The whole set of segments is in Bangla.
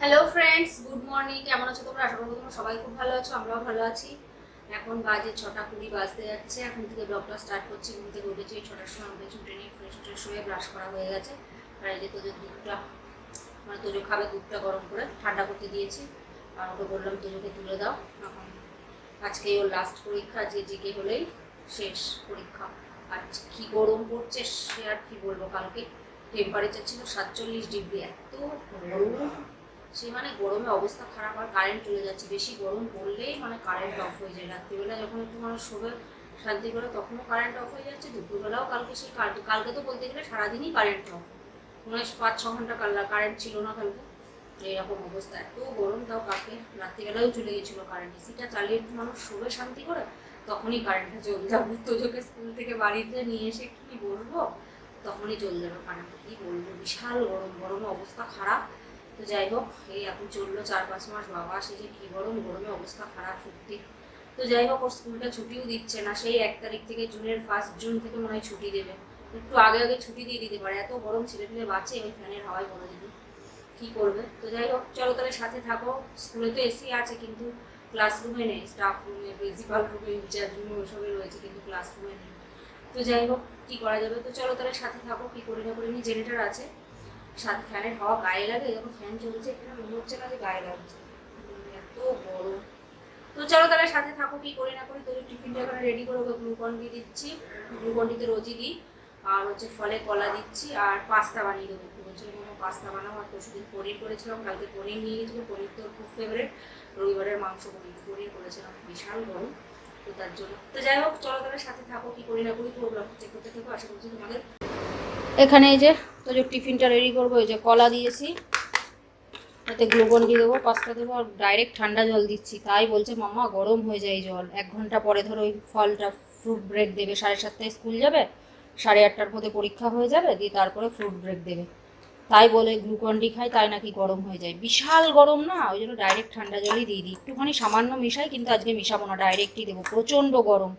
হ্যালো ফ্রেন্ডস গুড মর্নিং কেমন আছো তোমরা? আশা করব তোমরা সবাই খুব ভালো আছো, আমরাও ভালো আছি। এখন বাজে ছটা কুড়ি, বাজতে যাচ্ছে। এখন থেকে ব্লগটা স্টার্ট করছি। ঘুম থেকে উঠেছি ছটার সময় উঠেছি উঠে নিয়ে ফ্রেশ ট্রেশ হয়ে ব্রাশ করা হয়ে গেছে। আর এই যে তোদের দুধটা মানে তোজো খাবে দুধটা গরম করে ঠান্ডা করতে দিয়েছি। আর ওকে বললাম তোজোকে তুলে দাও। এখন আজকেই ওর লাস্ট পরীক্ষা, যে জিকে হলেই শেষ পরীক্ষা। আর কি গরম পড়ছে, সে আর কি বলব কালকে। টেম্পারেচার ছিল সাতচল্লিশ ডিগ্রি, এত গরম। সে মানে গরমে অবস্থা খারাপ আর কারেন্ট চলে যাচ্ছে। বেশি গরম পড়লেই মানে কারেন্ট অফ হয়ে যায়। রাত্রিবেলা যখন একটু মানুষ শোবে, শান্তি করে, তখনও কারেন্ট অফ হয়ে যাচ্ছে। দুপুরবেলাও কালকে সেই কালকে তো বলতে গেলে সারাদিনই কারেন্ট অফ মনে হয় পাঁচ, ছ ঘণ্টা কারেন্ট ছিল না কালকে। এইরকম অবস্থা। এত গরম তাও কাকে রাত্রিবেলাও চলে গেছিল কারেন্ট এসিটা চালিয়ে একটু মানুষ শোবে, শান্তি করে, তখনই কারেন্টটা চলে যাবে তোজোকে স্কুল থেকে বাড়িতে নিয়ে এসে কি বলব? তখনই চলে যাবে কারেন্ট কি বলব? বিশাল গরম। গরমে অবস্থা খারাপ। তো যাই হোক, এই এখন চলল চার পাঁচ মাস, বাবা সে যে কি গরম, গরমে অবস্থা খারাপ সত্যি। তো যাই হোক, ওর স্কুলটা ছুটিও দিচ্ছে না, সেই এক তারিখ থেকে জুনের ফার্স্ট জুন থেকে মনে হয় ছুটি দেবে। একটু আগে আগে ছুটি দিয়ে দিতে পারে, এত গরম ছেলে পেলে বাঁচে ওই ফ্যানের হাওয়ায় বলে দিবি, কি করবে? তো যাই হোক, চলো তাহলে সাথে থাকো, স্কুলে তো এসি আছে কিন্তু ক্লাসরুমে নেই স্টাফ রুমে প্রিন্সিপাল রুমে ইনচার্জ রুমে ওইসবই রয়েছে কিন্তু ক্লাসরুমে নেই। তো যাই হোক, কী করা যাবে? তো চলো তাহলে সাথে থাকো, কি করি না করি নি জেনারেটর আছে। সাথে ফ্যানের হাওয়া গায়ে লাগে, যখন ফ্যান চলছে এখানে মনে হচ্ছে না যে গায়ে লাগছে। এত গরম। তো চলো তাহলে সাথে থাকো, কি করি না করি তোর টিফিনটা এখানে রেডি করে ওকে গ্লুকন দিয়ে দিচ্ছি। গ্লুকনডিতে রোজই দিই। আর হচ্ছে ফলে কলা দিচ্ছি, আর পাস্তা বানিয়ে দেবো। বলছিল কোনো পাস্তা বানাবো আর পরশুদিন পনির করেছিলাম, কালকে পনির নিয়ে গেছিল, পনির তো খুব ফেভারিট রবিবারের মাংস, পনির পনির করেছিলাম, বিশাল গরম। তো তার জন্য, তো যাই হোক, চলো তাহলে সাথে থাকো, কি করি না করি পুরো ব্লগ চেক করতে থাকো। আশা করছি তোমাদের এখানে এই যে, তো যে টিফিনটা রেডি করব, এই যে কলা দিয়েছি। এতে গ্লুকন দিয়ে দেবো, পাস্তা দেবো, আর ডাইরেক্ট ঠান্ডা জল দিচ্ছি। তাই বলছে মাম্মা, গরম হয়ে যায় জল। এক ঘণ্টা পরে ধরো ওই ফলটা ফ্রুট ব্রেক দেবে, সাড়ে সাতটায় স্কুল যাবে, সাড়ে আটটার মধ্যে পরীক্ষা হয়ে যাবে, দিয়ে তারপরে ফ্রুট ব্রেক দেবে। তাই বলে গ্লুকন ডি খাই, তাই নাকি গরম হয়ে যায়। বিশাল গরম না, ওই জন্য ডাইরেক্ট ঠান্ডা জলই দিয়ে দিই। একটুখানি সামান্য মিশাই, কিন্তু আজকে মিশাবো না ডাইরেক্টই দেবো। প্রচণ্ড গরম।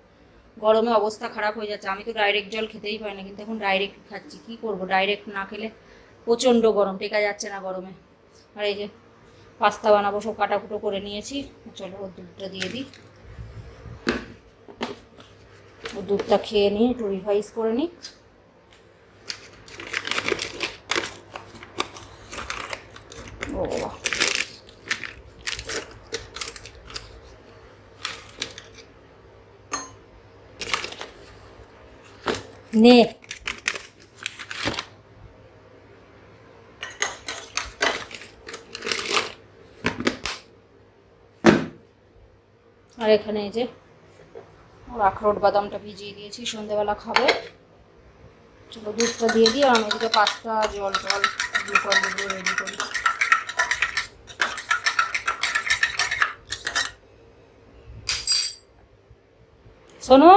গরমে অবস্থা খারাপ হয়ে যাচ্ছে। আমি তো ডাইরেক্ট জল খেতেই পারি না, কিন্তু এখন ডাইরেক্ট খাচ্ছি। কি করব? ডাইরেক্ট না খেলে প্রচণ্ড গরম, টেকা যাচ্ছে না গরমে। আর এই যে পাস্তা বানাবো, সব কাটাকুটো করে নিয়েছি। চলো ওর দুধটা দিয়ে দিই। ও দুধটা খেয়ে নিই একটু রিভাইজ করে নিই। ও বাবা। নে। আর এখানে এই যে ওর আখরোট বাদামটা ভিজিয়ে দিয়েছি, সন্ধেবেলা খাবে। চলো দুধটা দিয়ে দিই, আর আমি এদিকে পাঁচটা জল টল গ্লুকন রেডি করি। শোনো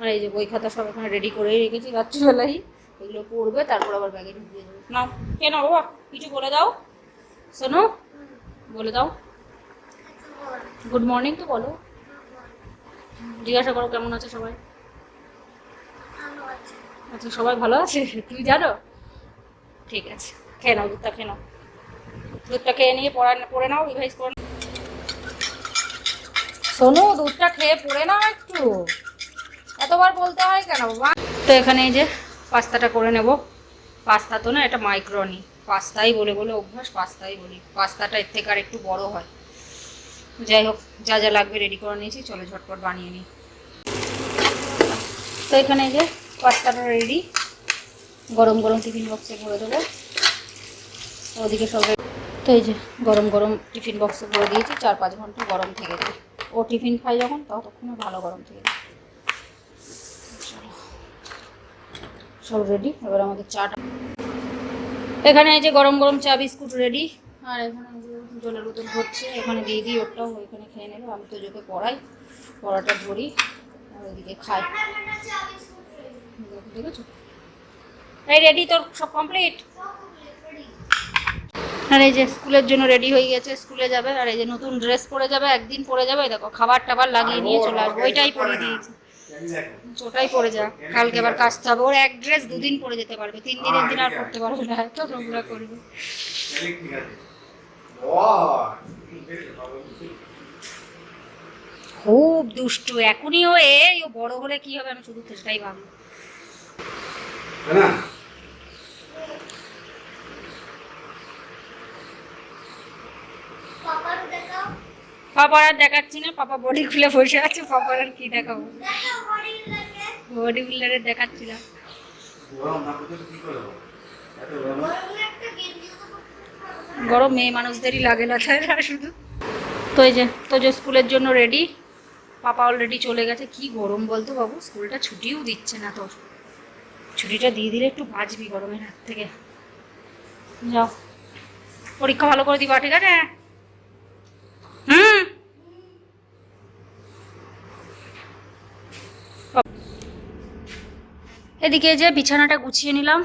আর এই যে বই খাতা সব এখানে রেডি করেই রেখেছি রাত্রিবেলাই এগুলো পড়বে, তারপর আবার ব্যাগে ঢুকিয়ে দেবো। না কেন বাবা, কিছু বলে দাও। শোনো বলে দাও। গুড মর্নিং তো বলো। জিজ্ঞাসা করো কেমন আছে সবাই? আচ্ছা সবাই ভালো আছে? তুমি জানো? ঠিক আছে, খেয়ে নাও, দুধটা খেয়ে নাও। দুধটা খেয়ে নিয়ে পড়া, পড়ে নাও রিভাইজ করে। শোনো দুধটা খেয়ে পড়ে নাও একটু। এতবার বলতে হয় কেন? তো এখানে এই যে পাস্তাটা করে নেব। পাস্তা তো না, এটা মাইক্রনি। পাস্তাই বলে বলে অভ্যাস, পাস্তাই বলি। পাস্তাটা এর থেকে আর একটু বড় হয়। যাই হোক, যা যা লাগবে রেডি করে নিয়েছি, চলো ঝটপট বানিয়ে নিই। তো এখানে যে পাস্তাটা রেডি গরম গরম টিফিন বক্সে ভরে দেবো। ওদিকে সব তো এই যে গরম গরম টিফিন বক্সে ভরে দিয়েছি, চার পাঁচ ঘণ্টা গরম থেকে যায় ও টিফিন খাই যখন, ততক্ষণে ভালো গরম থেকে যায় চলো সব রেডি এবার আমাদের চাটা। এখানে এই যে গরম গরম চা, বিস্কুট রেডি আর এখানে জলের বোতল হচ্ছে এখানে দিয়ে দিই ওটাও ওইখানে খেয়ে নেবে। আমি তো যোগে পড়াই পড়াটা ধরি, আর ওইদিকে খাই। দেখেছ? এই রেডি তোর সব কমপ্লিট আর এই যে স্কুলের জন্য রেডি হয়ে গেছে, স্কুলে যাবে। আর এই যে নতুন ড্রেস পরে যাবে, একদিন পরে যাবে। দেখো খাবার টাবার লাগিয়ে নিয়ে চলে আসবে। ওইটাই পরে দিয়েছে। ওটাই পরে যা। কালকে আবার কাচতে হবে। ওর এক ড্রেস দুদিন পরে যেতে পারবে। তিন দিনের দিন আর পরতে পারবে না। এত নোংরা করবে। খুব দুষ্টু। এখনই ও এই ও বড় হলে কি হবে? আমি শুধু সেটাই ভাবি না? পাপার দেখাও। পাপার আর দেখাচ্ছি না, পাপা বডি খুলে বসে আছে, পাপার আর কি দেখাবো? বডি বডি দেখাচ্ছিলাম। গরম মেয়ে মানুষদেরই লাগে না, তাই শুধু? তো যে তো যে স্কুলের জন্য রেডি পাপা অলরেডি চলে গেছে। কি গরম বলতো বাবু, স্কুলটা ছুটিও দিচ্ছে না তোর। ছুটিটা দিয়ে দিলে একটু বাঁচবি গরমের হাত থেকে। যাও, পরীক্ষা ভালো করে দিবা, ঠিক আছে? হুম এদিকে যে বিছানাটা গুছিয়ে নিলাম।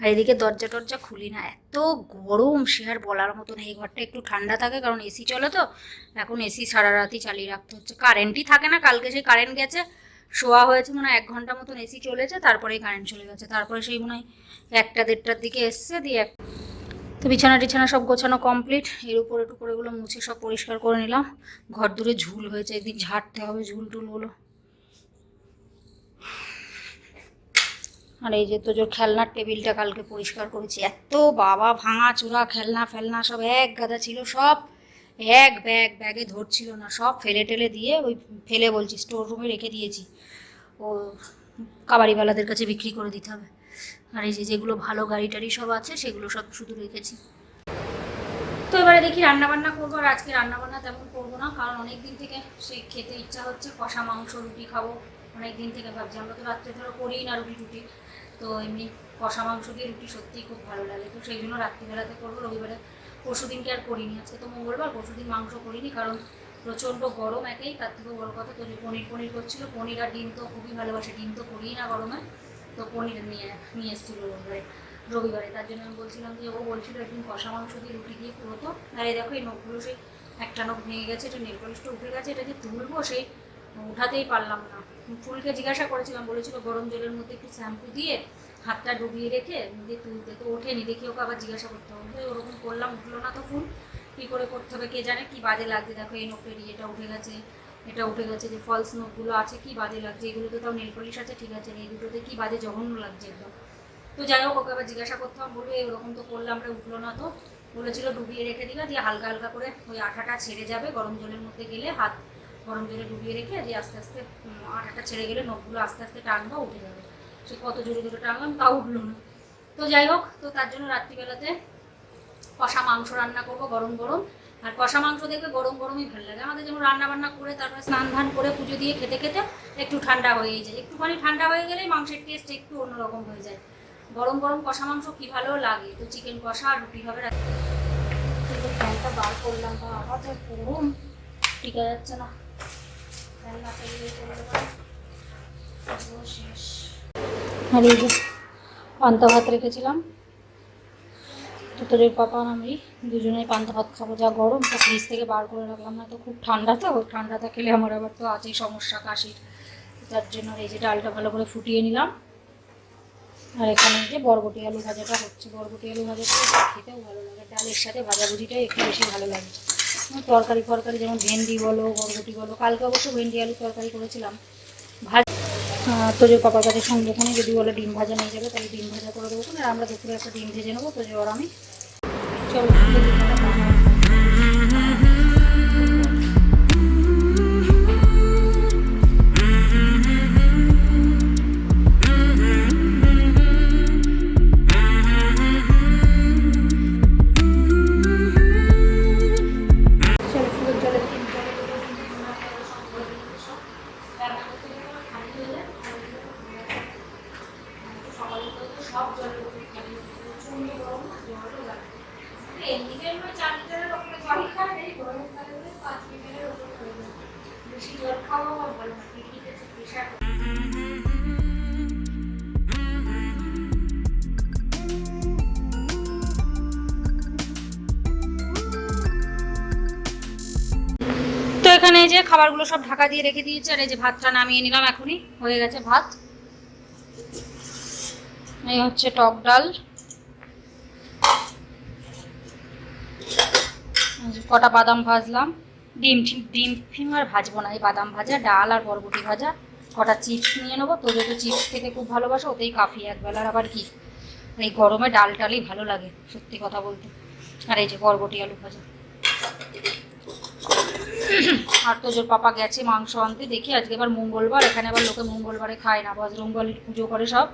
আর এদিকে দরজা টরজা খুলি না। এত গরম সে আর বলার মতো না এই ঘরটা একটু ঠান্ডা থাকে, কারণ এসি চলে তো। এখন এসি সারা রাতই চালিয়ে রাখতে হচ্ছে। কারেন্টই থাকে না। কালকে সেই কারেন্ট গেছে, শোয়া হয়েছে মনে হয় এক ঘণ্টা মতন এসি চলেছে, তারপরেই কারেন্ট চলে গেছে। তারপরে সেই মনে হয় একটা দেড়টার দিকে এসছে, দিয়ে তো বিছানা টিছানা সব গোছানো কমপ্লিট এর উপরে টুকুর এগুলো মুছে সব পরিষ্কার করে নিলাম। ঘর দূরে ঝুল হয়েছে, একদিন ঝাড়তে হবে ঝুল টুলগুলো। আর এই যে তোজোর খেলনার টেবিলটা কালকে পরিষ্কার করেছি। এত বাবা ভাঙা চূড়া, খেলনা ফেলনা সব এক গাদা ছিল, সব এক ব্যাগ, ব্যাগে ধরছিল না। সব ফেলে টেলে দিয়ে ওই ফেলে বলছি স্টোর রুমে রেখে দিয়েছি। ও কাবাড়িওয়ালাদের কাছে বিক্রি করে দিতে হবে। আর এই যে যেগুলো ভালো গাড়ি টাড়ি সব আছে, সেগুলো সব শুধু রেখেছি। তো এবারে দেখি রান্না বান্না করব আর আজকে রান্না বান্না তেমন করব না, কারণ অনেক দিন থেকে সেই খেতে ইচ্ছা হচ্ছে, কষা মাংস, রুটি খাব। অনেক দিন থেকে ভাবছি, আমরা তো রাত্রে ধরো করিই না রুটি টুটি। তো এমনি কষা মাংস দিয়ে রুটি সত্যিই খুব ভালো লাগে। তো সেই জন্য রাত্রিবেলাতে করব, রবিবারে পরশু দিনকে আর করিনি। আজকে তো মঙ্গলবার, পরশু দিন মাংস করিনি, কারণ প্রচণ্ড গরম একেই, তার থেকেও বড় কথা তো পনির পনির করছিল, পনির আর ডিম তো খুবই ভালোবাসে, ডিম তো করিই না গরমে। তো পনির নিয়ে নিয়ে এসেছিল রবিবারে রবিবারে। তার জন্য আমি বলছিলাম যে, ও বলছিল একদিন কষা মাংস দিয়ে রুটি দিয়ে পুরো তো। আর এই দেখো, এই নখগুলো সেই একটা নখ ভেঙে গেছে, এটা নেল পলিশটা উঠে গেছে, এটা যে তুলবো সেই উঠাতেই পারলাম না। ফুলকে জিজ্ঞাসা করেছিলাম, বলেছিল গরম জলের মধ্যে একটু শ্যাম্পু দিয়ে হাতটা ডুবিয়ে রেখে দিয়ে তুলতে। তো ওঠেনি, দেখি ওকে আবার জিজ্ঞাসা করতে হবে। ওরকম করলাম, উঠল না তো ফুল। কী করে করতে হবে কে জানে, কী বাজে লাগছে। দেখো এই নখের ইয়েটা উঠে গেছে। এটা উঠে গেছে যে ফলস নোখগুলো আছে, কি বাজে লাগছে এগুলোতে তাও নেল পলিশ আছে, ঠিক আছে, এই দুটোতে কি বাজে জঘন্য লাগছে একদম। তো যাই হোক, ওকে আবার জিজ্ঞাসা করতে হবে, বলবে, এরকম তো করলে আমরা উঠল না তো। বলেছিল, ডুবিয়ে রেখে দিবা দিয়ে হালকা হালকা করে ওই আঠাটা ছেড়ে যাবে, গরম জলের মধ্যে গেলে হাত গরম জলে ডুবিয়ে রেখে, দিয়ে আস্তে আস্তে আঠাটা ছেড়ে গেলে নখগুলো আস্তে আস্তে টানবা উঠে যাবে। সে কত জোরে জোরে টানলাম, তাও উঠল না। তো যাই হোক, তো তার জন্য রাত্রিবেলাতে কষা মাংস রান্না করব, গরম গরম। আর কষা মাংস দেখবে গরম গরমই ভালো লাগে। আমাদের যেমন রান্না বান্না করে তারপরে স্নান ধান করে পুজো দিয়ে খেতে খেতে একটু ঠান্ডা হয়ে যায়। একটুখানি ঠান্ডা হয়ে গেলেই মাংসের টেস্ট একটু অন্যরকম হয়ে যায়। গরম গরম কষা মাংস কী ভালো লাগে? তো চিকেন কষা আর রুটি হবে ফ্যানটা বার করলাম বা গরম। টিকা যাচ্ছে না। শেষ। আর এই যে পান্তা ভাত রেখেছিলাম। তো তোদের পাপা আমি দুজনেই পান্তা ভাত খাব, যা গরম, তো ফ্রিজ থেকে বার করে রাখলাম না তো খুব ঠান্ডা তো ঠান্ডাটা খেলে আমার আবার তো আছেই সমস্যা কাশির। তার জন্য এই যে ডালটা ভালো করে ফুটিয়ে নিলাম। আর এখানে যে বরবটি আলু ভাজাটা হচ্ছে। বরবটি আলু ভাজাটা খেতেও ভালো লাগে, ডালের সাথে ভাজাভুজিটাই একটু বেশি ভালো লাগে। তরকারি ফরকারি যেমন ভেন্ডি বলো, বরবটি বলো, কালকে অবশ্য ভেন্ডি আলু তরকারি করেছিলাম। ভাজ তোজোর পাপার কাছে সঙ্গেখানে যদি বলে ডিম ভাজা নিয়ে যাবে, তাহলে ডিম ভাজা করে দেবো আর আমরা দুপুরে একটা ডিম ভেজে নেব তোজো আর আমি চলো খাবারগুলো সব ঢাকা দিয়ে রেখে দিয়েছি, আর এই যে ভাতটা নামিয়ে নিলাম এখনই। হয়ে গেছে ভাত। এই হচ্ছে টক ডাল। কটা বাদাম ভাজলাম। ডিম ডিম ফিম আর ভাজবো না, এই বাদাম ভাজা, ডাল আর বরবটি ভাজা। কটা চিপস নিয়ে নেব তোর তো চিপস খেতে খুব ভালোবাসো, ওতেই কাফি একবেলার আবার কি? এই গরমে ডাল টালই ভালো লাগে, সত্যি কথা বলতে। আর এই যে বরবটি আলু ভাজা। আর তো জোর পাপা গেছে, মাংস আনতে। দেখি আজকে এবার মঙ্গলবার, এখানে আবার লোকে মঙ্গলবারে খায় না। বজরংবলির পুজো করে সব,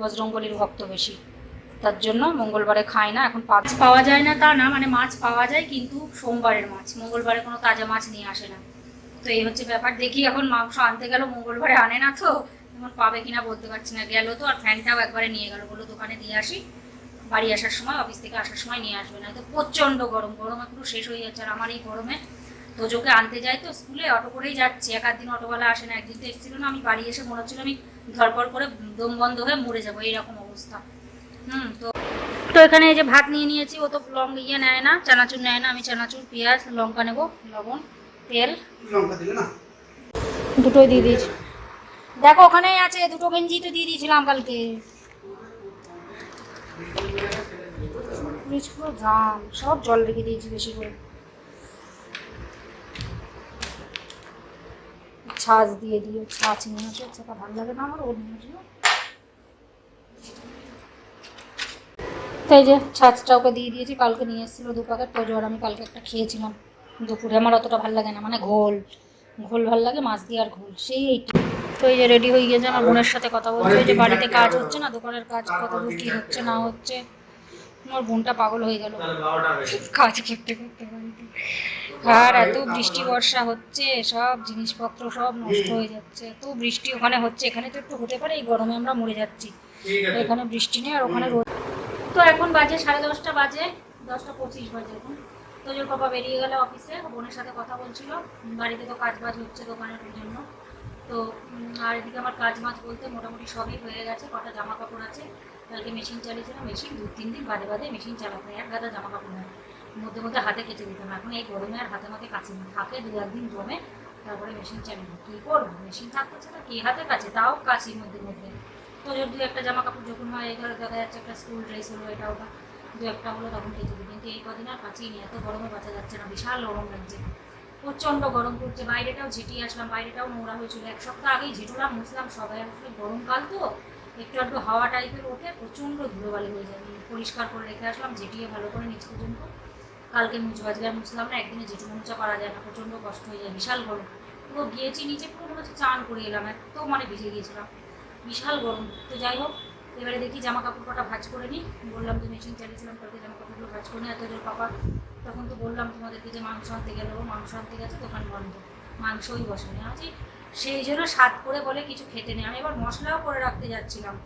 বজরঙ্গলির ভক্ত বেশি। তার জন্য মঙ্গলবারে খায় না। এখন মাছ পাওয়া যায় না তা না মানে মাছ পাওয়া যায়, কিন্তু সোমবারের মাছ। মঙ্গলবারে কোনো তাজা মাছ নিয়ে আসে না। তো এই হচ্ছে ব্যাপার। দেখি এখন মাংস আনতে গেল, মঙ্গলবারে আনে না তো, এখন পাবে কিনা বলতে পারছি না। গেল তো, আর ফ্যানটাও একবারে নিয়ে গেল, বলল দোকানে দিয়ে আসি। বাড়ি আসার সময়, অফিস থেকে আসার সময় নিয়ে আসবে। না তো প্রচণ্ড গরম, গরমে পুরো শেষ হয়ে যাচ্ছে। আর আমার এই গরমে তোজোকে আনতে যাই তো স্কুলে অটো করেই যাচ্ছে। এক আধ দিন অটোওয়ালা আসে না একদিন তো এসেছিল না আমি বাড়ি এসে মনে হচ্ছিল আমি ধরপড় করে দম বন্ধ হয়ে মরে যাব এইরকম অবস্থা। হুম তো তো এখানে এই যে ভাত নিয়ে নিয়েছি ও তো লং ইয়ে নেয় না চানাচুর নেয় না আমি চানাচুর পেঁয়াজ লঙ্কা নেব লবণ তেল। লঙ্কা দিলে না? দুটোই দিয়ে দিয়েছি। দেখো ওখানেই আছে দুটো গেঞ্জি তো দিয়ে দিয়েছিলাম কালকে। সব জল রেখে দিয়েছি বেশি করে। ছাঁচ দিয়ে দিয়ে ছাঁচ নিয়ে আসো সেটা ভালো লাগে না আমার ও নিয়ে আসলো তাই যে ছাঁচটা ওকে দিয়ে দিয়েছি, কালকে নিয়ে এসেছিল দু প্যাকেট তোজো আর আমি কালকে একটা খেয়েছিলাম। দুপুরে আমার অতটা ভালো লাগে না মানে ঘোল ঘোল ভালো লাগে, মাছ দিয়ে আর ঘোল, সেই এইটা। তো এই যে রেডি হয়ে গেছে আমার বোনের সাথে কথা বলছে যে বাড়িতে কাজ হচ্ছে না, দোকানের কাজ কত কি হচ্ছে না হচ্ছে। আমার বোনটা পাগল হয়ে গেল, কাজ করতে করতে বাড়িতে। আর এত বৃষ্টি বর্ষা হচ্ছে সব জিনিসপত্র সব নষ্ট হয়ে যাচ্ছে। এত বৃষ্টি ওখানে হচ্ছে এখানে তো একটু হতে পারে এই গরমে আমরা মরে যাচ্ছি। এখানে বৃষ্টি নেই আর ওখানে রোদ। তো এখন বাজে সাড়ে দশটা বাজে দশটা পঁচিশ বাজে এখন। তো যে পাপা বেরিয়ে গেল অফিসে বোনের সাথে কথা বলছিল। বাড়িতে তো কাজ বাজ হচ্ছে দোকানের জন্য। তো আর এদিকে আমার কাজ মাছ বলতে মোটামুটি সবই হয়ে গেছে কটা জামা কাপড় আছে। কালকে মেশিন চালিয়েছিলাম মেশিন দু তিন দিন বাদে বাদে মেশিন চালাতে এক গাদা জামা কাপড় হয়। মধ্যে মধ্যে হাতে কেটে দিতাম। এখন এই গরমে আর হাতে মাতে কাছে না। থাকে দু একদিন জমে তারপরে মেশিন চালিয়ে কী করব? মেশিন থাকতেছে না কে হাতে কাছে? তাও কাছি মধ্যে মধ্যে। তো যদি একটা জামা কাপড় যখন হয় এগুলো দেখা যাচ্ছে একটা স্কুল ড্রেস হলো এটা ওটা দু একটা হলো, তখন কেচে দিই। কিন্তু এই কদিন আর কাছেই নেই। এত গরমে বাঁচা যাচ্ছে না। বিশাল গরম লাগছে। প্রচণ্ড গরম পড়ছে। বাইরেটাও ঝেঁটিয়ে আসলাম। বাইরেটাও নোংরা হয়েছিল এক সপ্তাহ আগেই ঝেঁটুলাম, মুছলাম। সবাই আসলে গরমকাল তো। একটু একটু হাওয়া টাইপের ওঠে। প্রচণ্ড ধুলোবালি হয়ে যায়। পরিষ্কার করে রেখে আসলাম। ঝেঁটিয়ে ভালো করে নিচ পর্যন্ত কালকে মুছবো আজকে আর মুছলাম না, একদিনে জেঠু মোচা করা যায় না, প্রচণ্ড কষ্ট হয়ে যায়, বিশাল গরম। পুরো গিয়েছি নিচে পুরো মনে হচ্ছে চান করে এলাম এত মানে ভিজে গিয়েছিলাম। বিশাল গরম। তো যাই হোক, এবারে দেখি জামা কাপড় কটা ভাজ করে নিই বললাম যে মেশিন চালিয়েছিলাম কালকে জামা কাপড়গুলো ভাজ করে নিই এত জোর পাপা। তখন তো বললাম তোমাদেরকে যে মাংস আনতে গেলো মাংস আনতে গেছে, দোকান বন্ধ। মাংসই বসেনি। আছি সেই জন্য স্বাদ করে বলে কিছু খেতে নেই। আমি এবার মশলাও করে রাখতে যাচ্ছিলাম।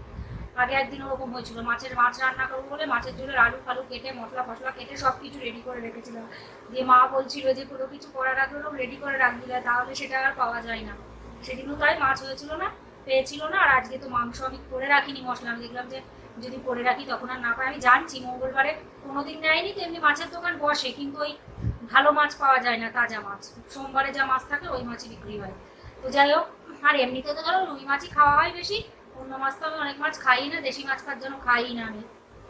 আগে একদিন ওরকম হয়েছিল। মাছের মাছ রান্না করব বলে মাছের ঝোলের আলু ফালু কেটে মশলা ফসলা কেটে সব কিছু রেডি করে রেখেছিলাম। দিয়ে মা বলছিল যে কোনো কিছু করার আগে ওরকম রেডি করে রাখবি না, তাহলে সেটা আর পাওয়া যায় না। সেদিনও তাই মাছ হয়েছিল না পেয়েছিল না আর আজকে তো মাংস আমি করে রাখিনি মশলা। আমি দেখলাম যে যদি করে রাখি তখন আর না পাই। আমি জানছি মঙ্গলবারে কোনোদিন নেয়নি তেমনি মাছের দোকান বসে কিন্তু ওই ভালো মাছ পাওয়া যায় না তাজা মাছ। সোমবারে যা মাছ থাকে ওই মাছই বিক্রি হয়। তো যাই হোক আর এমনিতে তো ধরো রুই মাছই খাওয়া হয় বেশি। অন্য মাছ তো আমি অনেক মাছ খাই না, দেশি মাছ খাওয়ার জন্য খাই না আমি।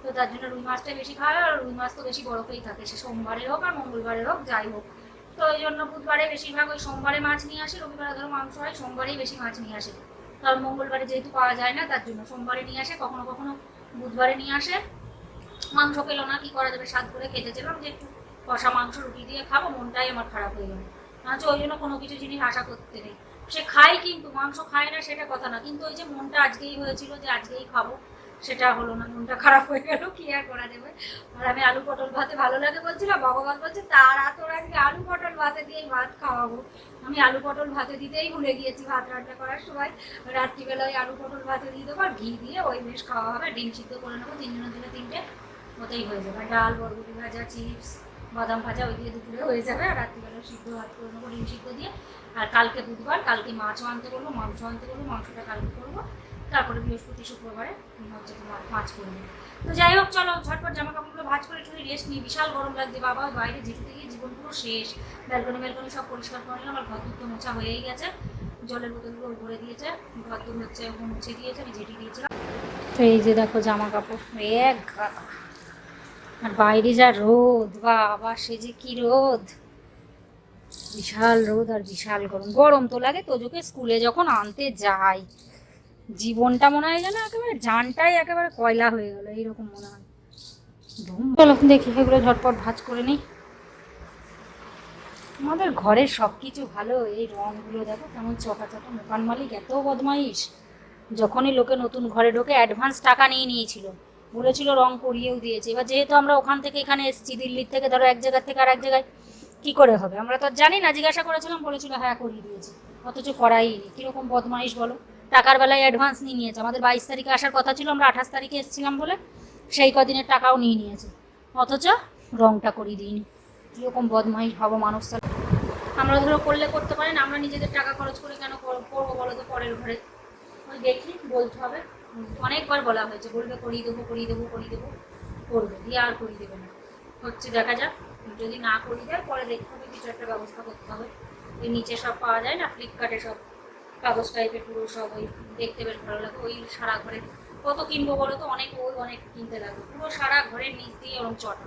তো তার জন্য রুই মাছটাই বেশি খাওয়া আর রুই মাছ তো বেশি বরফেই থাকে, সে সোমবারের হোক আর মঙ্গলবারের হোক, যাই হোক। তো ওই জন্য বুধবারে বেশিরভাগ ওই সোমবারে মাছ নিয়ে আসে, রবিবারে ধরো মাংস হয়, সোমবারেই বেশি মাছ নিয়ে আসে। কারণ মঙ্গলবারে যেহেতু পাওয়া যায় না, তার জন্য সোমবারে নিয়ে আসে, কখনো কখনো বুধবারে নিয়ে আসে। মাংস পেল না, কি করা যাবে, স্বাদ করে খেতে চেলাম, যে একটু কষা মাংস রুটি দিয়ে খাব, মনটাই আমার খারাপ হয়ে গেল। আচ্ছা ওই জন্য কোনো কিছু জিনিস আশা করতে নেই। সে খায় কিন্তু, মাংস খায় না সেটা কথা না। কিন্তু ওই যে মনটা আজকেই হয়েছিল যে আজকেই খাব, সেটা হলো না, মনটা খারাপ হয়ে গেল, কি আর করা যাবে? আর আমি আলু পটল ভাতে ভালো লাগে বলছিলাম ভগবান বলছে, তারা তোর আজকে আলু পটল ভাতে দিয়েই ভাত খাওয়াবো। আমি আলু পটল ভাতে দিতেই ভুলে গিয়েছি ভাত রান্না করার সময়। রাত্রিবেলায় আলু পটল ভাতে দিয়ে দেবো, আর ঘি দিয়ে ওই বেশ খাওয়া হবে ডিম সিদ্ধ করে নেব, তিনজনের দিনে তিনটে, ওতেই হয়ে যাবে। ডাল, বরবটি ভাজা, চিপস বাদাম ভাজা ওই দিয়ে দুপুরে হয়ে যাবে, আর রাত্রিবেলা সিদ্ধ ভাত করে নেব, ডিম সিদ্ধ দিয়ে। আর কালকে বুধবার, কালকে মাছও আনতে বলব, মাংস আনতে বলব, মাংসটা কালকে করব। তারপরে বৃহস্পতি, শুক্রবারে হচ্ছে তোমার মাছ করব। তো যাই হোক, চলো ঝটপট জামা কাপড়গুলো ভাজ করে একটু রেস্ট নিই। বিশাল গরম লাগছে, বাবা বাইরে যেতে গিয়ে জীবন পুরো শেষ। ব্যালকনি ব্যালকনি সব পরিষ্কার করে নিলাম আমার ঘর দুটো মোছা হয়েই গেছে। জলের বোতলগুলো ভরে দিয়েছে, ঘর হচ্ছে মুছে দিয়েছে, আমি ঝেঁটি দিয়েছিলাম। তো এই যে দেখো জামা কাপড় এক গাদা। আর বাইরে যা রোদ বা আবার সে যে কি রোদ। বিশাল রোদ আর বিশাল গরম। গরম তো লাগে তোজোকে স্কুলে যখন আনতে যাই, জীবনটা মনে হয় যেন একেবারে জানটাই একেবারে কয়লা হয়ে গেল, এইরকম মনে হয়। চলো দেখি এগুলো ঝটপট ভাজ করে নিই। আমাদের ঘরের সব কিছু ভালো, এই রঙগুলো দেখো কেমন চটা দোকান মালিক এত বদমাইশ, যখনই লোকে নতুন ঘরে ঢোকে অ্যাডভান্স টাকা নিয়ে নিয়েছিল। বলেছিল রং করিয়েও দিয়েছে। এবার যেহেতু আমরা ওখান থেকে এখানে এসেছি, দিল্লির থেকে, ধরো এক জায়গার থেকে আর এক জায়গায়, কী করে হবে? আমরা তো জানি না, জিজ্ঞাসা করেছিলাম, বলেছিল হ্যাঁ করিয়ে দিয়েছে। অথচ করাইনি কীরকম বদমাইশ বলো? টাকার বেলায় অ্যাডভান্স নিয়ে নিয়েছে। আমাদের বাইশ তারিখে আসার কথা ছিল, আমরা আঠাশ তারিখে এসেছিলাম বলে সেই কদিনের টাকাও নিয়ে নিয়েছে। অথচ রংটা করিয়ে দিইনি। কীরকম বদমাইশ ভাবো মানুষ আমরা ধরো করলে করতে পারেন, আমরা নিজেদের টাকা খরচ করে কেন কর- করব বলো তো পরের ঘরে? ওই দেখি, বলতে হবে। অনেকবার বলা হয়েছে, বলবে করিয়ে দেবো করিয়ে দেবো করিয়ে দেবো, করবে, দিয়ে আর করিয়ে দেবে না। হচ্ছে দেখা যাক, যদি না করিয়ে দেয়, পরে দেখতে হবে, কিছু একটা ব্যবস্থা করতে হবে। ওই নিচে সব পাওয়া যায় না, ফ্লিপকার্টে সব কাগজ টাইপের পুরো সব ওই দেখতে বেশ ভালো লাগে। ওই সারা ঘরে কত কিনবো বলো তো, অনেক ওই অনেক কিনতে লাগে। পুরো সারা ঘরের নিচ দিয়ে ওরকম চটা।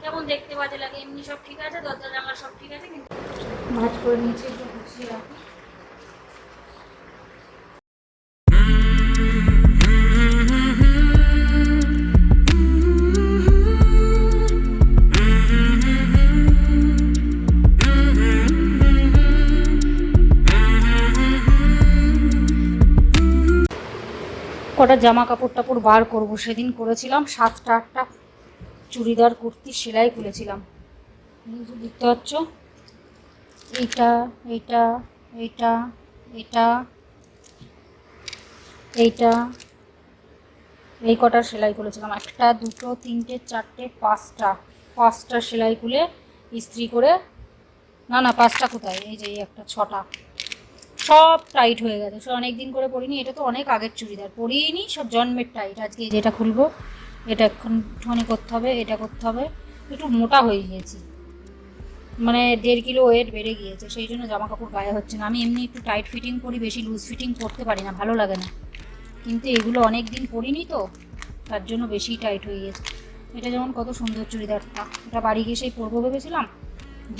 কেমন দেখতে বাজে লাগে, এমনি সব ঠিক আছে, দরজা জানলা সব ঠিক আছে, কিন্তু ভাজ করে নিচে একটু গুছিয়ে রাখি। কটা জামা কাপড় টাপড় বার করব, সেদিন করেছিলাম সাতটা, আটটা। চুড়িদার, কুর্তি, সেলাই যে দেখতে পাচ্ছ, এইটা এইটা এইটা এটা এইটা। এই কটা সেলাই করেছিলাম একটা, দুটো, তিনটে, চারটে, পাঁচটা। পাঁচটা সেলাই খুলে ইস্ত্রি করে না না, পাঁচটা কোথায়? এই যে একটা, ছটা। সব টাইট হয়ে গেছে। সব অনেক দিন করে পরিনি এটা তো অনেক আগের চুড়িদার। পরিনি সব জন্মের টাইট আজকে যেটা খুলবো, এটা একটুখানি করতে হবে, এটা করতে হবে। একটু মোটা হয়ে গিয়েছি। মানে দেড় কিলো ওয়েট বেড়ে গিয়েছে, সেই জন্য জামা কাপড় গায়ে হচ্ছে না। আমি এমনি একটু টাইট ফিটিং করি, বেশি লুজ ফিটিং করতে পারি না, ভালো লাগে না। কিন্তু এগুলো অনেক দিন পরিনি তো, তার জন্য বেশি টাইট হয়ে গেছে এটা যেমন কত সুন্দর চুড়িদারটা। এটা বাড়ি গিয়ে সেই পরবো ভেবেছিলাম,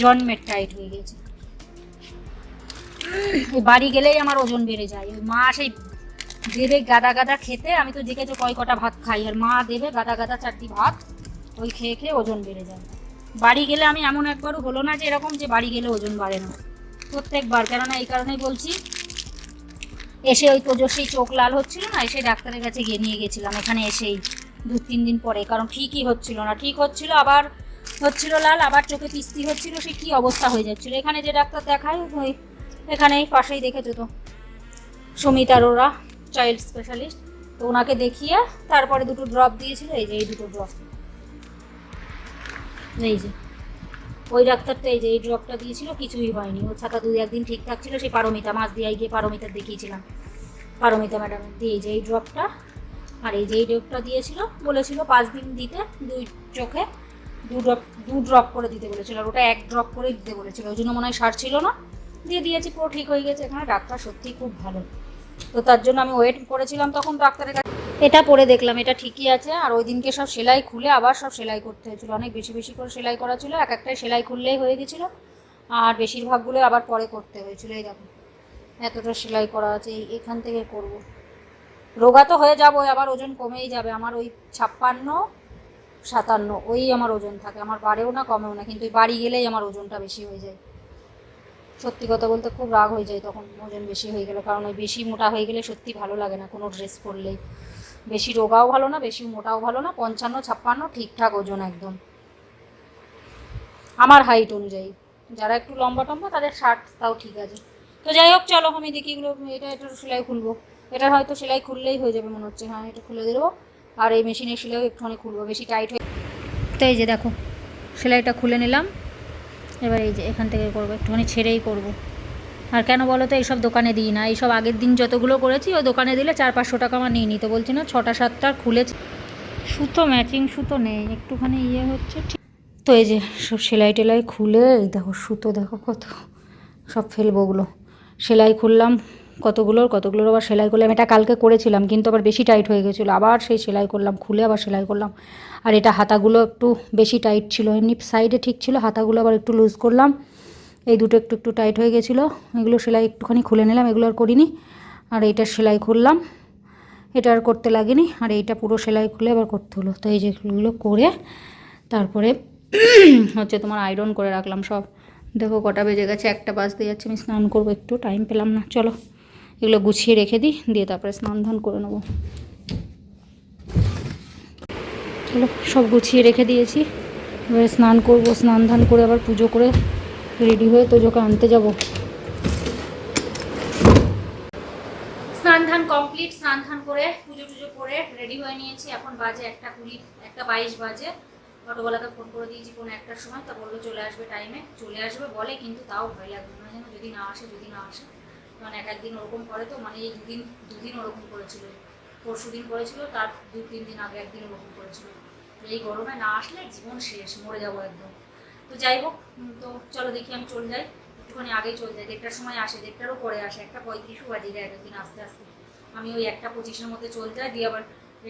জন্মের টাইট হয়ে এই বাড়ি গেলেই আমার ওজন বেড়ে যায়। ওই মা সেই দেবে গাদা গাদা খেতে, আমি তো দেখেছ কয় কটা ভাত খাই। আর মা দেবে গাদা গাদা চারটি ভাত, ওই খেয়ে খেয়ে ওজন বেড়ে যায়। বাড়ি গেলে আমি এমন একবারও হলো না যে এরকম যে বাড়ি গেলে ওজন বাড়ে না। প্রত্যেকবার, কেননা এই কারণেই বলছি, এসে ওই তোজস্বী চোখ লাল হচ্ছিল না, এসে ডাক্তারের কাছে গিয়ে নিয়ে গেছিলাম। এখানে এসেই দু তিন দিন পরে, কারণ ঠিকই হচ্ছিল না। ঠিক হচ্ছিল, আবার হচ্ছিল লাল, আবার চোখে পিস্তি হচ্ছিল, সে কী অবস্থা হয়ে যাচ্ছিল। এখানে যে ডাক্তার দেখায়, ওই এখানেই পাশেই দেখেছ তো সুমিত আরোরা চাইল্ড স্পেশালিস্ট তো ওনাকে দেখিয়ে তারপরে দুটো ড্রপ দিয়েছিল, এই যে, এই দুটো ড্রপ এই যে, ওই ডাক্তারটা এই যে, এই ড্রপটা দিয়েছিল, কিছুই হয়নি। ওর ছাতা দুই একদিন ঠিকঠাক ছিল, সেই পারমিতা মাছ দিয়ে গিয়ে পারমিতা দেখিয়েছিলাম। পারমিতা ম্যাডাম, দিয়ে এই যে, এই ড্রপটা আর এই যে, এই ড্রপটা দিয়েছিল, বলেছিল পাঁচ দিন দিতে, দুই চোখে দু ড্রপ দু ড্রপ করে দিতে বলেছিল, আর ওটা এক ড্রপ করে দিতে বলেছিল। ওই জন্য মনে হয় সার ছিল না। দিয়ে দিয়েছি, পুরো ঠিক হয়ে গেছে। এখানে ডাক্তার সত্যিই খুব ভালো। তো তার জন্য আমি ওয়েট করেছিলাম তখন ডাক্তারের কাছে। এটা পরে দেখলাম, এটা ঠিকই আছে। আর ওই দিনকে সব সেলাই খুলে আবার সব সেলাই করতে হয়েছিল। অনেক বেশি বেশি করে সেলাই করা ছিল, এক একটাই সেলাই খুললেই হয়ে গেছিল। আর বেশিরভাগগুলো আবার পরে করতে হয়েছিল, এই দেখো। এতটা সেলাই করা আছে এখান থেকে করব। রোগা তো হয়ে যাব, আবার ওজন কমেই যাবে। আমার ওই ছাপ্পান্ন, সাতান্ন, ওই আমার ওজন থাকে। আমার বাড়েও না, কমেও না, কিন্তু বাড়ি গেলেই আমার ওজনটা বেশি হয়ে যায়। সত্যি কথা বলতে খুব রাগ হয়ে যায় তখন, ওজন বেশি হয়ে গেলে। কারণ ওই বেশি মোটা হয়ে গেলে সত্যি ভালো লাগে না কোনো ড্রেস পরলেই বেশি রোগাও ভালো না, বেশি মোটাও ভালো না, পঞ্চান্ন, ছাপ্পান্ন, ঠিকঠাক ওজন একদম। আমার হাইট অনুযায়ী। যারা একটু লম্বা টম্বা, তাদের শার্ট তাও ঠিক আছে। তো যাই হোক, চলো আমি দেখি এগুলো, এটা এটা সেলাই খুলবো। এটা হয়তো সেলাই খুললেই হয়ে যাবে মনে হচ্ছে। হ্যাঁ এটা খুলে দেবো। আর এই মেশিনের সেলাইও একটুখানি খুলবো, বেশি টাইট হয়ে তো এই যে দেখো, সেলাইটা খুলে নিলাম। এবার এই যে এখান থেকে করব, একটুখানি ছেড়েই করব। আর কেন বলো তো, এইসব দোকানে দিই না। এইসব আগের দিন যতগুলো করেছি ওই দোকানে দিলে চার পাঁচশো টাকা আমার নিয়ে নিতে। বলছি না, ছটা সাতটা খুলে সুতো ম্যাচিং সুতো নেই, একটুখানি ইয়ে হচ্ছে, ঠিক। তো এই যে সব সেলাই টেলাই খুলে, এই দেখো সুতো দেখো কত, সব ফেলব ওগুলো। সেলাই খুললাম কতগুলোর কতগুলোর আবার সেলাই করলাম। এটা কালকে করেছিলাম, কিন্তু আবার বেশি টাইট হয়ে গেছিল। আবার সেই সেলাই করলাম, খুলে আবার সেলাই করলাম। আর এটা হাতাগুলো একটু বেশি টাইট ছিল, এমনি সাইডে ঠিক ছিল, হাতাগুলো আবার একটু লুজ করলাম। এই দুটো একটু একটু টাইট হয়ে গেছিল। এগুলো সেলাই একটুখানি খুলে নিলাম, এগুলো আর করিনি। আর এইটা সেলাই খুললাম এটা আর করতে লাগেনি, আর এইটা পুরো সেলাই খুলে আবার করতে হলো। তো এই যেগুলো করে তারপরে হচ্ছে তোমার আয়রন করে রাখলাম সব। দেখো কটা বেজে গেছে, একটা বাজতে যাচ্ছে, আমি স্নান করব, একটু টাইম পেলাম না। চলো। এগুলো গুছিয়ে রেখে দিই, দিয়ে তারপরে স্নান ধান করে নেব। চলো, সব গুছিয়ে রেখে দিয়েছি। এবারে স্নান করব, স্নান ধান করে আবার পুজো করে রেডি হয়ে তোজোকে আনতে যাব। স্নান কমপ্লিট, স্নান ধান করে, পুজো টুজো করে রেডি হয়ে নিয়েছি। এখন বাজে একটা কুড়ি, একটা বাইশ বাজে। অটোওয়ালাকে ফোন করে দিয়েছি কোনো একটার সময়, তা বলল চলে আসবে টাইমে চলে আসবে বলে, কিন্তু তাও ভয় লাগবে না যেন, যদি না আসে, যদি না আসে। কারণ এক একদিন ওরকম করে তো মানে এই দুদিন দুদিন ওরকম করেছিল। পরশু দিন করেছিল, তার দু, তিন দিন আগে একদিন ওরকম করেছিল। এই গরমে না আসলে জীবন শেষ, মরে যাব একদম। তো যাই হোক তো চলো দেখি আমি চলে যাই। একটুখানি আগেই চলে যাই, দেড়টার সময় আসে, দেড়টারও পরে আসে। একটা পঁয়ত্রিশও বাজিয়ে দেয় একদিন আস্তে আস্তে। আমি ওই একটা পঁচিশের মধ্যে চলে যাই, দিয়ে আবার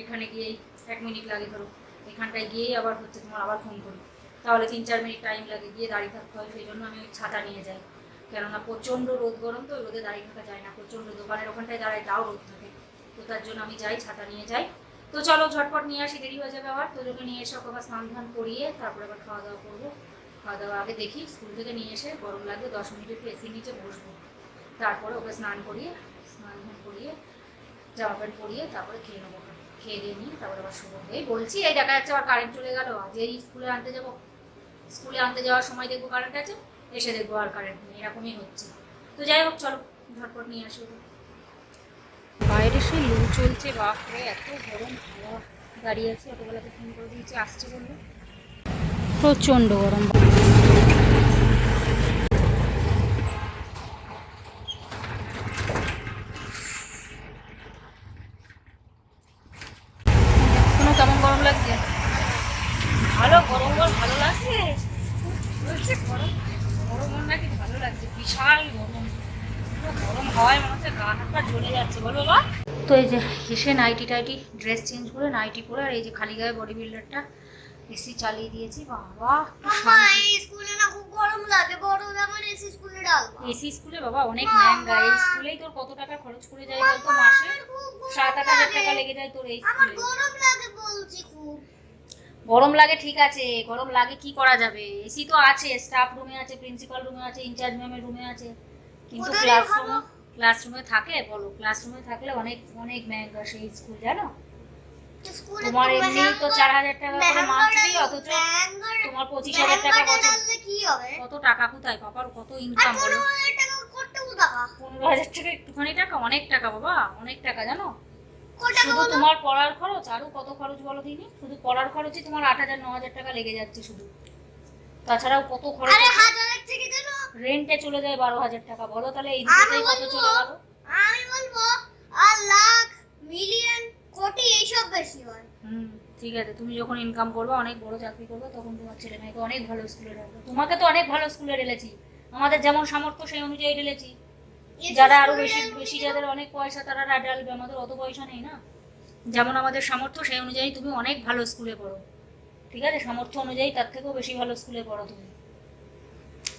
এখানে গিয়েই এক মিনিট লাগে ধরো। এখানটায় গিয়েই আবার হচ্ছে তোমার আবার ফোন করি। তাহলে তিন, চার মিনিট টাইম লাগে গিয়ে দাঁড়িয়ে থাকতে হয়, সেই জন্য আমি ওই ছাতা নিয়ে যাই। কেননা প্রচণ্ড রোদ গরম তো রোদে দাঁড়িয়ে থাকা যায় না, প্রচণ্ড দোকানের ওখানটায় দাঁড়ায় তাও রোদ থাকে। তো তার জন্য আমি যাই, ছাতা নিয়ে যাই। তো চলো, ঝটপট নিয়ে আসি, দেরি হয়ে যাবে আবার। তোজোকে নিয়ে এসে ওকে আবার স্নান ধান করিয়ে তারপরে আবার খাওয়া দাওয়া করব। খাওয়া দাওয়া আগে দেখি, স্কুল থেকে নিয়ে এসে গরম লাগবে, দশ মিনিট একটু এসি নিচে বসবো। তারপরে ওকে স্নান করিয়ে, স্নান ধান করিয়ে, জামা প্যান্ট পরিয়ে তারপরে খেয়ে নেব খেয়ে দিয়ে নিয়ে তারপরে আবার শুভ এই বলছি, এই দেখা যাচ্ছে আবার কারেন্ট চলে গেল। আজ এই স্কুলে আনতে যাব। স্কুলে আনতে যাওয়ার সময় দেখব কারেন্ট আছে। এসে দেখব আর কারেন্ট নেই, এরকমই হচ্ছে। তো যাই হোক, চলো, ঝটপট নিয়ে আসব বাইরে সে লু চলছে বাপরে এত গরম হাওয়া দাঁড়িয়ে আছে অতবেলাতে ফোন করে দিয়েছে, আসছে বলল। প্রচণ্ড গরম শোনো কেমন গরম লাগছে ভালো গরম গরম ভালো লাগছে বলছে গরম গরম নাকি ভালো লাগছে বিশাল গরম পুরো গরম হাওয়ায় মনে হচ্ছে গা হাত পা জ্বলে যাচ্ছে বলো বাবা তো এই যে এসে নাইটি টাইটি ড্রেস চেঞ্জ করে নাইটি পরে আর এই যে খালি গায়ে বডি বিল্ডারটা এসি চালিয়ে দিয়েছি। বাবা স্কুলে না খুব গরম লাগে। বড় আমার এসি স্কুলে ডালবা এসি স্কুলে বাবা অনেক মেহঙ্গা এই স্কুলেই তোর কত টাকা খরচ করে যায় বলতো মাসে? সাত আট হাজার টাকা লেগে যায় তোর এই স্কুলে গরম লাগে বলছি খুব। গরম লাগে ঠিক আছে। গরম লাগে কি করা যাবে? এসি তো আছে স্টাফ রুমে আছে প্রিন্সিপাল রুমে আছে ইনচার্জ ম্যামের রুমে আছে। কিন্তু ক্লাসরুমে। ক্লাসরুমে থাকে বলো ক্লাসরুমে থাকলে অনেক অনেক মেহঙ্গা সেই স্কুল জানো? তোমার এমনি তো চার হাজার টাকা করে মান্থলি অথচ তোমার পঁচিশ হাজার টাকা বছর কত টাকা কোথায় পাপার কত ইনকাম বলো? পনেরো হাজার টাকা একটুখানি টাকা অনেক টাকা বাবা অনেক টাকা জানো? শুধু তোমার পড়ার খরচ আরও কত খরচ বলো দিনি? শুধু পড়ার খরচই তোমার আট হাজার ন হাজার টাকা লেগে যাচ্ছে শুধু। তাছাড়াও কত খরচ থেকে রেন্টে চলে যায় বারো হাজার টাকা। বলো তাহলে এই দুটোতেই কত চলে গেল? আমি বলব আর লাখ মিলিয়ন কোটি এইসব বেশি হয়। হুম ঠিক আছে। তুমি যখন ইনকাম করবে অনেক বড় চাকরি করবে তখন তোমার ছেলে মেয়েকে অনেক ভালো স্কুলে রাখবে তোমাকে তো অনেক ভালো স্কুলে ঢেলেছি। আমাদের যেমন সামর্থ্য সেই অনুযায়ী ঢেলেছি। যারা আরও বেশি বেশি যাদের অনেক পয়সা তারা ডালবে আমাদের অত পয়সা নেই না? যেমন আমাদের সামর্থ্য সেই অনুযায়ী তুমি অনেক ভালো স্কুলে পড়ো। ঠিক আছে? সামর্থ্য অনুযায়ী তার থেকেও বেশি ভালো স্কুলে পড়ো তুমি।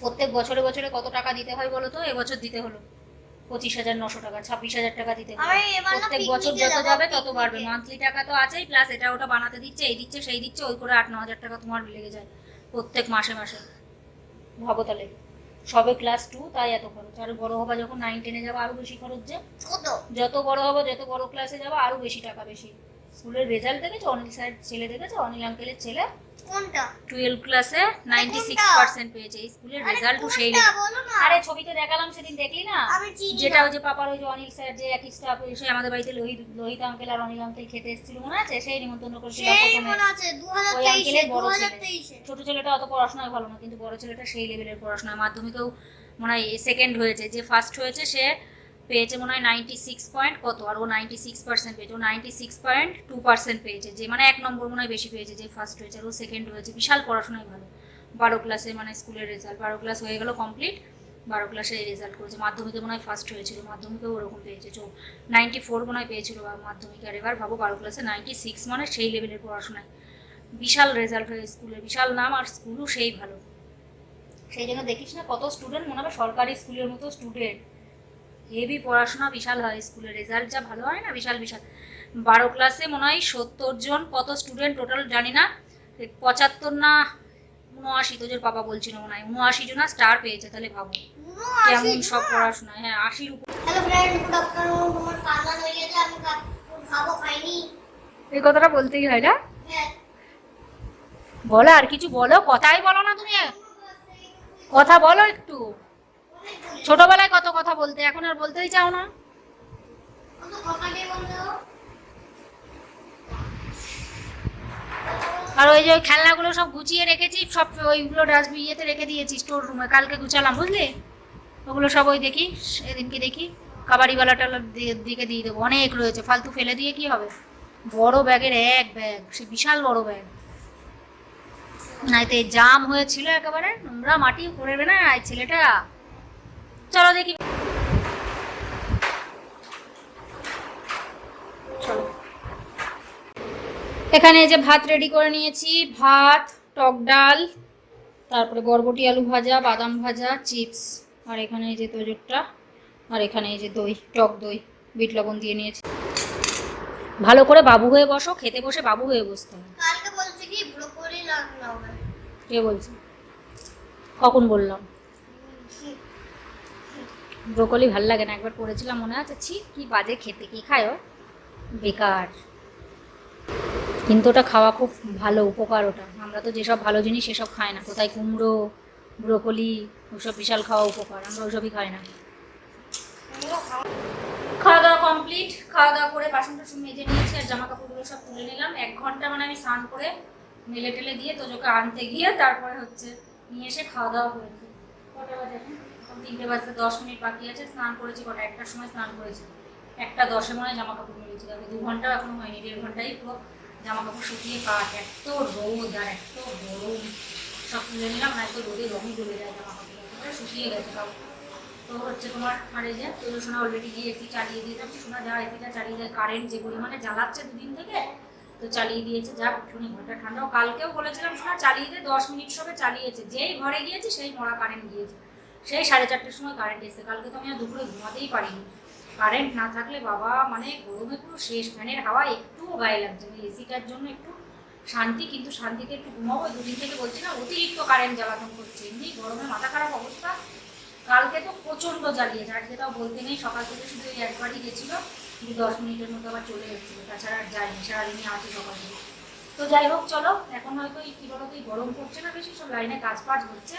প্রত্যেক বছরে বছরে কত টাকা দিতে হয় বলো তো? এবছর দিতে হলো। পঁচিশ হাজার নশো টাকা ছাব্বিশ হাজার টাকা দিতে প্রত্যেক বছর যত যাবে তত বাড়বে। মান্থলি টাকা তো আছেই প্লাস এটা ওটা বানাতে দিচ্ছে এই দিচ্ছে সেই দিচ্ছে ওই করে আট ন হাজার টাকা তোমার লেগে যায় প্রত্যেক মাসে মাসে। ভাবো তাহলে। সবে ক্লাস টু তাই এত খরচ। আর বড় হবা যখন নাইন টেনে যাব আরও বেশি খরচ যে। যত বড় হব যত বড় ক্লাসে যাব আরও বেশি টাকা বেশি। স্কুলের রেজাল্ট দেখেছ? অনিল স্যার ছেলে দেখেছ? অনিল আঙ্কেলের ছেলে? টুয়েলভ ক্লাসে নাইনটি সিক্স পার্সেন্ট পেয়েছে স্কুলের রেজাল্টও সেই কোনটা level। বলো না। আরে ছবিতে দেখালাম সেদিন দেখলি না? যেটা ওই যে পাপার ওই যে অনিল স্যার যে একই স্টাফ এসে আমাদের বাড়িতে লোহিত লোহিত আঙ্কেল আর অনিল আঙ্কেল খেতে এসেছিল মনে আছে? সেই নিমন্ত্রণ করেছিল সেই প্রথমে। আছে দু হাজার ওই আঙ্কেলের বড় ছেলে। ছোট ছেলেটা অত পড়াশোনায় ভালো না কিন্তু বড় ছেলেটা সেই লেভেলের পড়াশোনায় মাধ্যমিকেও মনে হয় সেকেন্ড হয়েছে। যে ফার্স্ট হয়েছে সে পেয়েছে মনে হয় নাইনটি সিক্স পয়েন্ট কত? আর ও নাইনটি সিক্স পার্সেন্ট পেয়েছে। ও ninety six point two percent পেয়েছে, যে মানে এক নম্বর মনে হয় বেশি পেয়েছে, যে ফার্স্ট হয়েছে। আর ও সেকেন্ড হয়েছে। বিশাল পড়াশোনায় ভালো। বারো ক্লাসে মানে স্কুলের রেজাল্ট বারো ক্লাস হয়ে গেল কমপ্লিট বারো ক্লাসে রেজাল্ট করেছে। মাধ্যমিকে মনে হয় ফার্স্ট হয়েছিল। মাধ্যমিকেও ওরকম পেয়েছে। চো নাইনটি ফোর মনে হয় পেয়েছিল মাধ্যমিকে। আর এবার ভাবো বারো ক্লাসে নাইনটি সিক্স মানে সেই লেভেলের পড়াশোনায়। বিশাল রেজাল্ট হয়ে স্কুলে বিশাল নাম আর স্কুলও সেই ভালো। সেই জন্য দেখিস না কত স্টুডেন্ট মনে হবে সরকারি স্কুলের মতো স্টুডেন্ট হেভি পড়াশোনা বিশাল হয় স্কুলের রেজাল্ট যা ভালো হয় না বিশাল বিশাল। বারো ক্লাসে মনে হয় সত্তর জন কত স্টুডেন্ট টোটাল জানি না। পঁচাত্তর না উনআশি তোদের পাপা বলছিল মনে হয়। উনআশি জনা স্টার পেয়েছে তাহলে ভাবো। কেমন সব পড়াশোনা হ্যাঁ আশির উপর। হ্যালো ফ্রেন্ড গুড আফটারনুন তোমার সান্নান হয়ে গেছে? আমি খা- খাব খাইনি। এই কথাটা বলতেই হয় না। হ্যাঁ। বলো আর কিছু বলো কথাই বলো না তুমি। কথা বলো একটু। ছোটবেলায় কত কথা বলতে, এখন আর বলতেই চাও না? আর ওই যে খেলনাগুলো সব গুছিয়ে রেখেছি, সব ওইগুলো ডাস্টবিন ইয়েতে রেখে দিয়েছি স্টোর রুমে কালকে গুছালাম, বুঝলি? ওগুলো সব ওই দেখি, সেদিনকে দেখি। কাবাডিওয়ালাটার দি- দিকে দিয়ে দেবো। অনেক রয়েছে, ফালতু ফেলে দিয়ে কি হবে? বড় ব্যাগের এক ব্যাগ, সে বিশাল বড় ব্যাগ। নাইতে জাম হয়েছিল একেবারে, নোংরা মাটি করবে না ছেলেটা। চলো দেখি। এখানে এই যে ভাত রেডি করে নিয়েছি। ভাত টক ডাল তারপরে বরবটি আলু ভাজা বাদাম ভাজা চিপস আর এখানে এই যে তোজোরটা আর এখানে এই যে দই টক দই বিট লবণ দিয়ে নিয়েছি। ভালো করে বাবু হয়ে বসো খেতে বসে বাবু হয়ে বসতে হবে। কালকে বলছে কি ব্রোকলি লাগল কে বলছে? কখন বললাম? ব্রোকলি ভালো লাগে না, একবার করেছিলাম, মনে আছে? ছি, কি বাজে খেতে, কি খায়? ও? বেকার। কিন্তু ওটা খাওয়া খুব ভালো উপকার ওটা। আমরা তো যেসব ভালো জিনিস সেসব খাই না। কোথায় কুমড়ো, ব্রোকলি, ওসব বিশাল খাওয়া উপকার। আমরা ওসবই খাই না। খাওয়া দাওয়া কমপ্লিট। খাওয়া দাওয়া করে বাসন টাসন মেজে নিয়েছি আর জামা কাপড়গুলো সব তুলে নিলাম। এক ঘণ্টা মানে আমি স্নান করে মেলে টেলে দিয়ে তোজোকে আনতে গিয়ে তারপরে হচ্ছে নিয়ে এসে খাওয়া দাওয়া করেছি কটা বাজে তিনটে বাজতে দশ মিনিট বাকি আছে, স্নান করেছি কটা? একটার সময় স্নান করেছি। একটা দশে মনে জামা কাপড় মেলেছি তারপরে দু ঘণ্টা এখনও হয়নি, দেড় ঘন্টাই পুরো জামা কাপড় শুকিয়ে কাট এত রোদ আর এত গরম। সব তুলে নিলাম না এত রোদে রঙই জ্বলে যায় জামা কাপড় শুকিয়ে গেছে সব। তো হচ্ছে তোমার এই যে, তোদের সোনা অলরেডি গিয়ে এসি চালিয়ে দিয়ে যাচ্ছে, সোনা যা এসিটা চালিয়ে দেয় কারেন্ট যে পরিমাণে জ্বালাচ্ছে দুদিন থেকে, তো চালিয়ে দিয়েছে যা একটুখানি ঘরটা ঠান্ডা কালকেও বলেছিলাম সোনা, চালিয়ে দিয়ে দশ মিনিট সবে চালিয়েছে। যেই ঘরে গিয়েছে, সেই মরা কারেন্ট গিয়েছে সেই সাড়ে চারটের সময় কারেন্ট এসেছে। কালকে তো আমি আর দুপুরে ঘুমাতেই পারিনি। কারেন্ট না থাকলে বাবা মানে গরমে পুরো শেষ। ফ্যানের হাওয়া একটুও গায়ে লাগছে না। এসিটার জন্য একটু শান্তি, কিন্তু শান্তিতে একটু ঘুমাবো। দুদিন থেকে বলছি না, অতিরিক্ত কারেন্ট জ্বালাতন করছে। এমনি গরমে মাথা খারাপ অবস্থা। কালকে তো প্রচণ্ড জ্বালিয়েছে। আজকে তাও বলতে নেই, সকাল থেকে শুধু ওই একবারই গেছিল। কিন্তু দশ মিনিটের মতো আবার চলে এসেছিল। তাছাড়া আর যায়নি, সারাদিনই আছে সকাল থেকে। তো যাই হোক, চলো। এখন হয়তো এই কী বলতো, এই গরম পড়ছে না বেশি, সব লাইনে কাজ ফাজ হচ্ছে।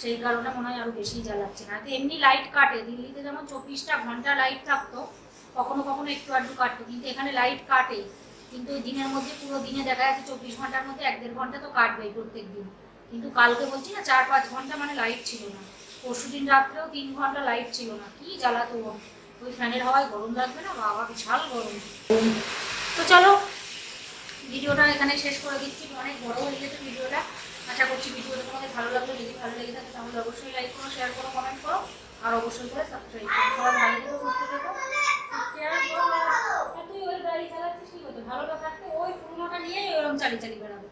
সেই কারণে মনে হয় আরও বেশি জ্বালাচ্ছে না। এমনি লাইট কাটে, দিল্লিতে যেমন চব্বিশটা ঘণ্টা লাইট থাকতো, কখনো কখনো একটু আধটু কাটতো, কিন্তু এখানে লাইট কাটে। কিন্তু দিনের মধ্যে, পুরো দিনে দেখা যাচ্ছে চব্বিশ ঘণ্টার মধ্যে এক দেড় ঘণ্টা তো কাটবেই প্রত্যেক দিন কিন্তু কালকে বলছি না, চার পাঁচ ঘণ্টা মানে লাইট ছিল না। পরশু দিন রাত্রেও তিন ঘণ্টা লাইট ছিল না। কি জ্বালাতো ওই ফ্যানের হাওয়ায় গরম লাগবে না? বাবা, বিশাল গরম। তো চলো, ভিডিওটা এখানে শেষ করে দিচ্ছি। অনেক বড় হয়ে গেছে ভিডিওটা। আশা করছি ভিডিওটা তোমাদের ভালো লাগল। যদি ভালো লেগে থাকে তাহলে অবশ্যই লাইক করো শেয়ার করো কমেন্ট করো। আর অবশ্যই করে সাবস্ক্রাইব করো। সবাই ভালো সুস্থ থেকো। তুই ওই গাড়ি চালাচ্ছিস কি হতো ভালোটা থাকতে ওই পুরোনোটা নিয়ে ওরকম চালিয়ে চালিয়ে বেড়াবে।